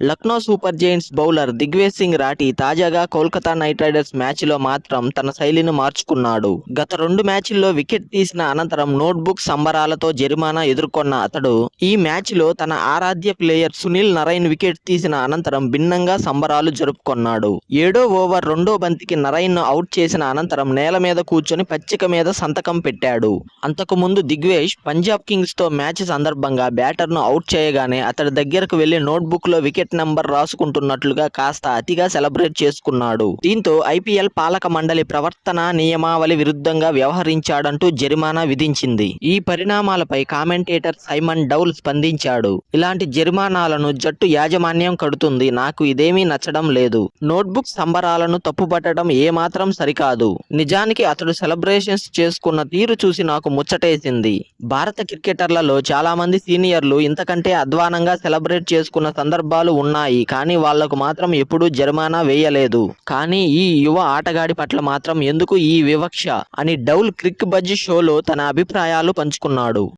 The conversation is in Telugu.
Lucknow super giants bowler Digvesh Singh Rathi తాజాగా కోల్కతా నైట్ రైడర్స్ మ్యాచ్లో మాత్రం తన శైలిని మార్చుకున్నాడు. గత రెండు మ్యాచ్ల్లో వికెట్ తీసిన అనంతరం నోట్బుక్ సంబరాలతో జరిమానా ఎదుర్కొన్న అతడు ఈ మ్యాచ్లో తన ఆరాధ్య ప్లేయర్ సునీల్ నరైన్ వికెట్ తీసిన అనంతరం భిన్నంగా సంబరాలు జరుపుకొన్నాడు. ఏడో ఓవర్ రెండో బంతికి నరైన్ అవుట్ చేసిన అనంతరం నేల మీద కూర్చొని పచ్చిక మీద సంతకం పెట్టాడు. అంతకుముందు దిగ్వేష్ పంజాబ్ కింగ్స్తో మ్యాచ్ సందర్భంగా బ్యాటర్ను అవుట్ చేయగానే అతడి దగ్గరకు వెళ్ళి నోట్బుక్లో వికెట్ వికెట్ నంబర్ రాసుకుంటున్నట్లుగా కాస్త అతిగా సెలబ్రేట్ చేసుకున్నాడు. దీంతో ఐపీఎల్ పాలక మండలి ప్రవర్తన నియమావళి విరుద్ధంగా వ్యవహరించాడంటూ జరిమానా విధించింది. ఈ పరిణామాలపై కామెంటేటర్ సైమన్ డౌల్ స్పందించాడు. ఇలాంటి జరిమానాలను జట్టు యాజమాన్యం కడుతుంది. నాకు ఇదేమీ నచ్చడం లేదు. నోట్బుక్ సంబరాలను తప్పుపట్టడం ఏమాత్రం సరికాదు. నిజానికి అతడు సెలబ్రేషన్స్ చేసుకున్న తీరు చూసి నాకు ముచ్చటేసింది. భారత క్రికెటర్లలో చాలా మంది సీనియర్లు ఇంతకంటే అధ్వానంగా సెలబ్రేట్ చేసుకున్న సందర్భాలు ఉన్నాయి కానీ వాళ్ళకు మాత్రం ఎప్పుడూ జరిమానా వేయలేదు. కానీ ఈ యువ ఆటగాడి పట్ల మాత్రం ఎందుకు ఈ వివక్ష? అని డౌల్ క్రిక్ బజ్ షోలో తన అభిప్రాయాలు పంచుకున్నాడు.